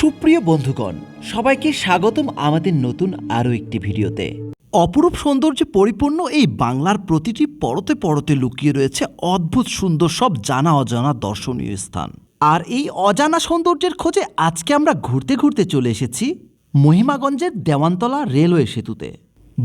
সুপ্রিয় বন্ধুগণ, সবাইকে স্বাগতম আমাদের নতুন আরও একটি ভিডিওতে। অপরূপ সৌন্দর্যে পরিপূর্ণ এই বাংলার প্রতিটি পরতে পরতে লুকিয়ে রয়েছে অদ্ভুত সুন্দর সব জানা অজানা দর্শনীয় স্থান। আর এই অজানা সৌন্দর্যের খোঁজে আজকে আমরা ঘুরতে ঘুরতে চলে এসেছি মহিমাগঞ্জের দেওয়ানতলা রেলওয়ে সেতুতে।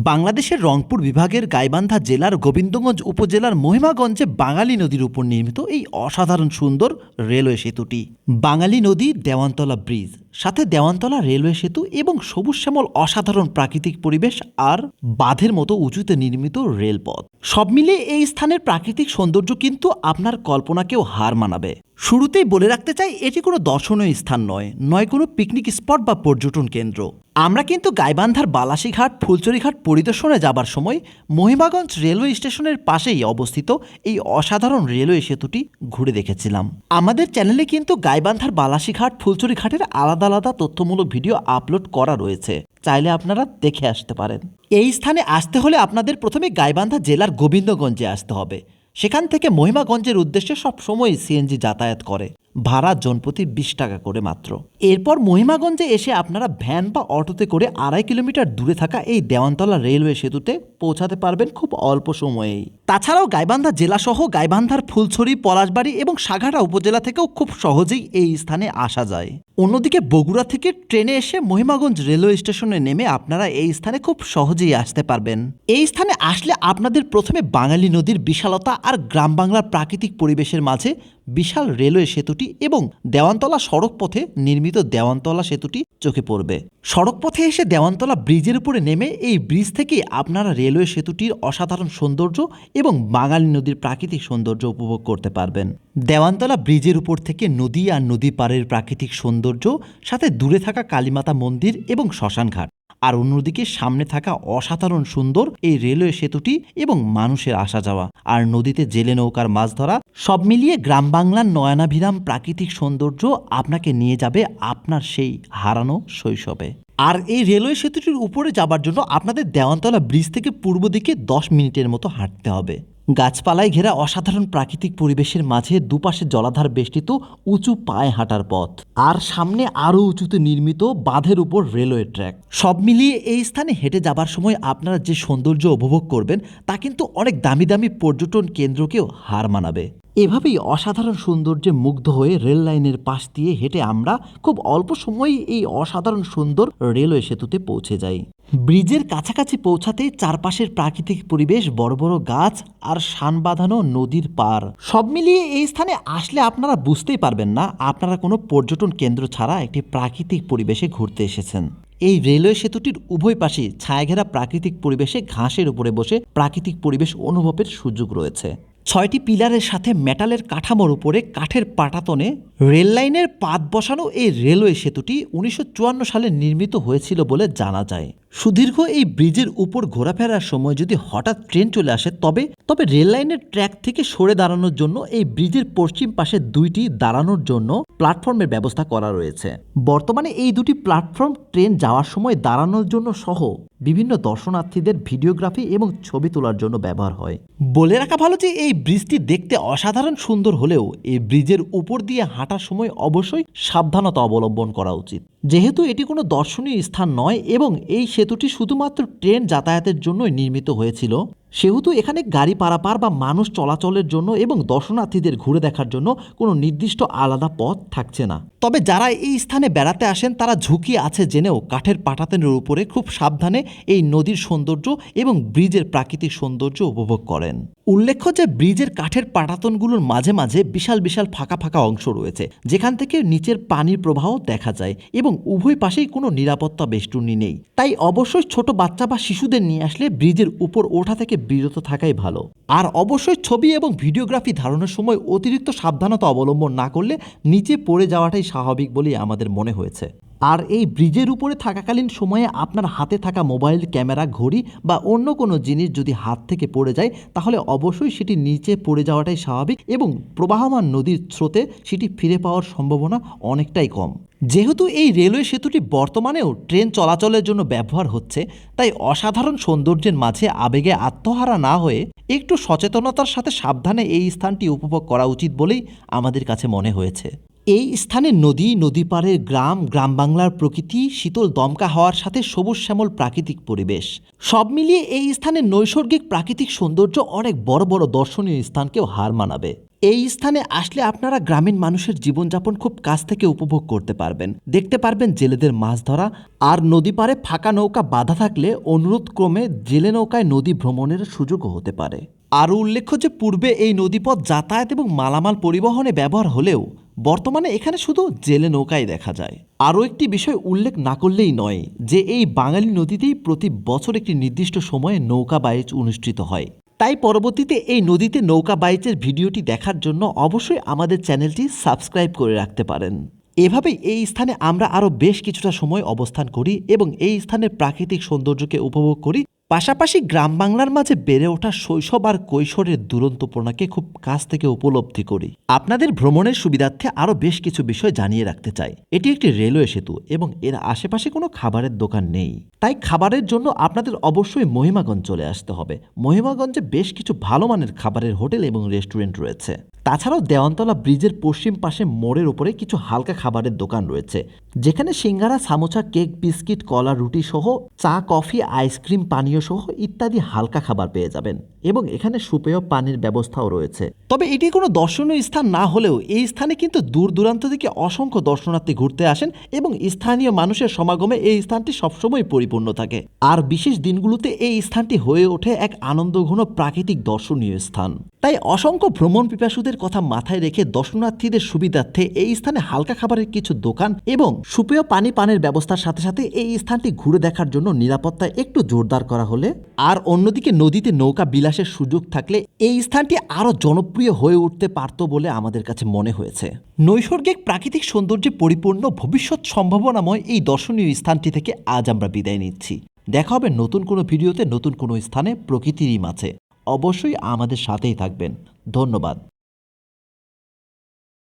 বাংলাদেশের রংপুর বিভাগের গাইবান্ধা জেলার গোবিন্দগঞ্জ উপজেলার মহিমাগঞ্জে বাঙালি নদীর উপর নির্মিত এই অসাধারণ সুন্দর রেলওয়ে সেতুটি। বাঙালি নদী দেওয়ানতলা ব্রিজ, সাথে দেওয়ানতলা রেলওয়ে সেতু এবং সবুজ শ্যামল অসাধারণ প্রাকৃতিক পরিবেশ আর বাঁধের মতো উঁচুতে নির্মিত রেলপথ। সব মিলিয়ে এই স্থানের প্রাকৃতিক সৌন্দর্য কিন্তু আপনার কল্পনাকেও হার মানাবে। শুরুতেই বলে রাখতে চাই, এটি কোনো দর্শনীয় স্থান নয় নয় কোনো পিকনিক স্পট বা পর্যটন কেন্দ্র। আমরা কিন্তু গাইবান্ধার বালাসীঘাট, ফুলচুরিঘাট পরিদর্শনে যাবার সময় মহিমাগঞ্জ রেলওয়ে স্টেশনের পাশেই অবস্থিত এই অসাধারণ রেলওয়ে সেতুটি ঘুরে দেখেছিলাম। আমাদের চ্যানেলে কিন্তু গাইবান্ধার বালাসীঘাট, ফুলচুরিঘাটের আলাদা আলাদা তথ্যমূলক ভিডিও আপলোড করা রয়েছে। চাইলে আপনারা দেখে আসতে পারেন। এই স্থানে আসতে হলে আপনাদের প্রথমে গাইবান্ধা জেলার গোবিন্দগঞ্জে আসতে হবে। সেখান থেকে মহিমাগঞ্জের উদ্দেশ্যে সব সময় সিএনজি যাতায়াত করে। ভাড়া জনপ্রতি বিশ টাকা করে মাত্র। এরপর মহিমাগঞ্জে এসে আপনারা ভ্যান বা অটোতে করে আড়াই কিলোমিটার দূরে থাকা এই দেওয়ানতলা রেলওয়ে সেতুতে পৌঁছাতে পারবেন খুব অল্প সময়েই। তাছাড়াও গাইবান্ধা জেলাসহ গাইবান্ধার ফুলছড়ি, পলাশবাড়ি এবং সাঘাটা উপজেলা থেকেও খুব সহজেই এই স্থানে আসা যায়। অন্যদিকে বগুড়া থেকে ট্রেনে এসে মহিমাগঞ্জ রেলওয়ে স্টেশনে নেমে আপনারা এই স্থানে খুব সহজেই আসতে পারবেন। এই স্থানে আসলে আপনাদের প্রথমে বাঙালি নদীর বিশালতা আর গ্রাম বাংলার প্রাকৃতিক পরিবেশের মাঝে বিশাল রেলওয়ে সেতুটি এবং দেওয়ানতলা সড়ক পথে নির্মিত দেওয়ানতলা সেতুটি চোখে পড়বে। সড়ক পথে এসে দেওয়ানতলা ব্রিজের উপরে নেমে এই ব্রিজ থেকে আপনারা রেলওয়ে সেতুটির অসাধারণ সৌন্দর্য এবং বাঙালি নদীর প্রাকৃতিক সৌন্দর্য উপভোগ করতে পারবেন। দেওয়ানতলা ব্রিজের উপর থেকে নদী আর নদী পাড়ের প্রাকৃতিক সৌন্দর্য, সাথে দূরে থাকা কালীমাতা মন্দির এবং শ্মশানঘাট। আর অন্যদিকে সামনে থাকা অসাধারণ সুন্দর এই রেলওয়ে সেতুটি এবং মানুষের আসা যাওয়া। আর নদীতে জেলে নৌকার মাছ ধরা, সব মিলিয়ে গ্রাম বাংলার নয়নাভিরাম প্রাকৃতিক সৌন্দর্য আপনাকে নিয়ে যাবে আপনার সেই হারানো শৈশবে। আর এই রেলওয়ে সেতুটির উপরে যাবার জন্য আপনাদের দেওয়ানতলা ব্রিজ থেকে পূর্ব দিকে দশ মিনিটের মতো হাঁটতে হবে। গাছপালায় ঘেরা অসাধারণ প্রাকৃতিক পরিবেশের মাঝে দুপাশে জলাধার বেষ্টিত উঁচু পায়ে হাঁটার পথ। আর সামনে আরও উঁচুতে নির্মিত বাঁধের উপর রেলওয়ে ট্র্যাক। সব মিলিয়ে এই স্থানে হেঁটে যাবার সময় আপনারা যে সৌন্দর্য উপভোগ করবেন, তা কিন্তু অনেক দামি দামি পর্যটন কেন্দ্রকেও হার মানাবে। এভাবেই অসাধারণ সৌন্দর্যে মুগ্ধ হয়ে রেল লাইনের পাশ দিয়ে হেঁটে আমরা খুব অল্প সময়েই এই অসাধারণ সুন্দর রেলওয়ে সেতুতে পৌঁছে যাই। ব্রিজের কাছাকাছি পৌঁছাতেই চারপাশের প্রাকৃতিক পরিবেশ, বড় বড় গাছ আর শান বাঁধানো নদীর পার। সব মিলিয়ে এই স্থানে আসলে আপনারা বুঝতেই পারবেন না, আপনারা কোনো পর্যটন কেন্দ্র ছাড়া একটি প্রাকৃতিক পরিবেশে ঘুরতে এসেছেন। এই রেলওয়ে সেতুটির উভয় পাশে ছায়াঘেরা প্রাকৃতিক পরিবেশে ঘাসের উপরে বসে প্রাকৃতিক পরিবেশ অনুভবের সুযোগ রয়েছে। ছয়টি পিলারের সাথে মেটালের কাঠামোর উপরে কাঠের পাটাতনে রেল লাইনের পাত বসানো এই রেলওয়ে সেতুটি উনিশশো চুয়ান্ন সালে নির্মিত হয়েছিল বলে জানা যায়। সুদীর্ঘ এই ব্রিজের উপর ঘোরাফেরার সময় যদি হঠাৎ ট্রেন চলে আসে, তবে তবে রেল লাইনের ট্র্যাক থেকে সরে দাঁড়ানোর জন্য এই ব্রিজের পশ্চিম পাশে দুইটি দাঁড়ানোর জন্য প্ল্যাটফর্মের ব্যবস্থা করা রয়েছে। বর্তমানে এই দুটি প্ল্যাটফর্ম ট্রেন যাওয়ার সময় দাঁড়ানোর জন্য সহ বিভিন্ন দর্শনার্থীদের ভিডিওগ্রাফি এবং ছবি তোলার জন্য ব্যবহার হয়। বলে রাখা ভালো যে এই ব্রিজটি দেখতে অসাধারণ সুন্দর হলেও এই ব্রিজের উপর দিয়ে হাঁটার সময় অবশ্যই সাবধানতা অবলম্বন করা উচিত। যেহেতু এটি কোনো দর্শনীয় স্থান নয় এবং এই সেতুটি শুধুমাত্র ট্রেন যাতায়াতের জন্যই নির্মিত হয়েছিল সেহেতু এখানে গাড়ি পারাপার বা মানুষ চলাচলের জন্য এবং দর্শনার্থীদের ঘুরে দেখার জন্য কোনো নির্দিষ্ট আলাদা পথ থাকছে না। তবে যারা এই স্থানে বেড়াতে আসেন, তারা ঝুঁকি আছে জেনেও কাঠের পাটাতনের উপরে খুব সাবধানে এই নদীর সৌন্দর্য এবং ব্রিজের প্রাকৃতিক সৌন্দর্য উপভোগ করেন। উল্লেখ্য যে ব্রিজের কাঠের পাটাতনগুলোর মাঝে মাঝে বিশাল বিশাল ফাঁকা ফাঁকা অংশ রয়েছে, যেখান থেকে নিচের পানির প্রবাহ দেখা যায় এবং উভয় পাশেই কোনো নিরাপত্তা বেষ্টনী নেই। তাই অবশ্যই ছোট বাচ্চা বা শিশুদের নিয়ে আসলে ব্রিজের উপর ওঠা থেকে বিরত থাকাই ভালো। আর অবশ্যই ছবি এবং ভিডিওগ্রাফি ধারণের সময় অতিরিক্ত সাবধানতা অবলম্বন না করলে নিচে পড়ে যাওয়াটাই স্বাভাবিক বলেই আমাদের মনে হয়েছে। আর এই ব্রিজের উপরে থাকাকালীন সময়ে আপনার হাতে থাকা মোবাইল ক্যামেরা ঘড়ি বা অন্য কোনো জিনিস যদি হাত থেকে পড়ে যায়, তাহলে অবশ্যই সেটি নিচে পড়ে যাওয়াটাই স্বাভাবিক এবং প্রবাহমান নদীর স্রোতে সেটি ফিরে পাওয়ার সম্ভাবনা অনেকটাই কম। যেহেতু এই রেলওয়ে সেতুটি বর্তমানেও ট্রেন চলাচলের জন্য ব্যবহার হচ্ছে, তাই অসাধারণ সৌন্দর্যের মাঝে আবেগে আত্মহারা না হয়ে একটু সচেতনতার সাথে সাবধানে এই স্থানটি উপভোগ করা উচিত বলেই আমাদের কাছে মনে হয়েছে। এই স্থানে নদী নদী পাড়ের গ্রাম গ্রাম বাংলার প্রকৃতি, শীতল দমকা হওয়ার সাথে সবুজ শ্যামল প্রাকৃতিক পরিবেশ। সব মিলিয়ে এই স্থানের নৈসর্গিক প্রাকৃতিক সৌন্দর্য অনেক বড় বড় দর্শনীয় স্থানকেও হার মানাবে। এই স্থানে আসলে আপনারা গ্রামীণ মানুষের জীবনযাপন খুব কাছ থেকে উপভোগ করতে পারবেন। দেখতে পারবেন জেলেদের মাছ ধরা আর নদী পাড়ে ফাঁকা নৌকা বাধা থাকলে অনুরোধ ক্রমে জেলে নৌকায় নদী ভ্রমণের সুযোগও হতে পারে। আরও উল্লেখ্য যে, পূর্বে এই নদীপথ যাতায়াত এবং মালামাল পরিবহনে ব্যবহার হলেও বর্তমানে এখানে শুধু জেলে নৌকাই দেখা যায়। আরও একটি বিষয় উল্লেখ না করলেই নয় যে এই বাঙালি নদীতেই প্রতি বছর একটি নির্দিষ্ট সময়ে নৌকা বাইচ অনুষ্ঠিত হয়। তাই পরবর্তীতে এই নদীতে নৌকা বাইচের ভিডিওটি দেখার জন্য অবশ্যই আমাদের চ্যানেলটি সাবস্ক্রাইব করে রাখতে পারেন। এভাবেই এই স্থানে আমরা আরও বেশ কিছুটা সময় অবস্থান করি এবং এই স্থানের প্রাকৃতিক সৌন্দর্যকে উপভোগ করি পাশাপাশি গ্রাম বাংলার মাঝে বেড়ে ওঠা শৈশব আর কৈশোরের দুরন্তপনাকে খুব কাছ থেকে উপলব্ধি করি। আপনাদের ভ্রমণের সুবিধার্থে আরও বেশ কিছু বিষয় জানিয়ে রাখতে চাই। এটি একটি রেলওয়ে সেতু এবং এর আশেপাশে কোনো খাবারের দোকান নেই। তাই খাবারের জন্য আপনাদের অবশ্যই মহিমাগঞ্জ চলে আসতে হবে। মহিমাগঞ্জে বেশ কিছু ভালো মানের খাবারের হোটেল এবং রেস্টুরেন্ট রয়েছে। তাছাড়াও দেওয়ানতলা ব্রিজের পশ্চিম পাশে মোড়ের ওপরে কিছু হালকা খাবারের দোকান রয়েছে। যেখানে সিঙ্গারা, সামোচা, কেক, বিস্কিট, কলা, রুটি সহ চা, কফি, আইসক্রিম, পানীয় সহ ইত্যাদি হালকা খাবার পেয়ে যাবেন। এবং এখানে সুপেয় পানির ব্যবস্থাও রয়েছে। তবে এটি কোনো দর্শনীয় স্থান না হলেও এই স্থানে কিন্তু দূর দূরান্ত থেকে অসংখ্য দর্শনার্থী ঘুরতে আসেন এবং স্থানীয় মানুষের সমাগমে এই স্থানটি সবসময় পরিপূর্ণ থাকে। আর বিশেষ দিনগুলোতে এই স্থানটি হয়ে ওঠে এক আনন্দঘন প্রাকৃতিক দর্শনীয় স্থান। তাই অসংখ্য ভ্রমণ পিপাসুদের কথা মাথায় রেখে দর্শনার্থীদের সুবিধার্থে এই স্থানে হালকা খাবারের কিছু দোকান এবং সুপেয় পানি পানের ব্যবস্থার সাথে সাথে এই স্থানটি ঘুরে দেখার জন্য নিরাপত্তা একটু জোরদার করা হলে। আর অন্যদিকে নদীতে নৌকা বিলাসের সুযোগ থাকলে এই স্থানটি আরও জনপ্রিয় হয়ে উঠতে পারত বলে আমাদের কাছে মনে হয়েছে। নৈসর্গিক প্রাকৃতিক সৌন্দর্যে পরিপূর্ণ ভবিষ্যৎ সম্ভাবনাময় এই দর্শনীয় স্থানটি থেকে আজ আমরা বিদায় নিচ্ছি। দেখা হবে নতুন কোনো ভিডিওতে নতুন কোনো স্থানে প্রকৃতিরই মাঝে। অবশ্যই আমাদের সাথেই থাকবেন। ধন্যবাদ।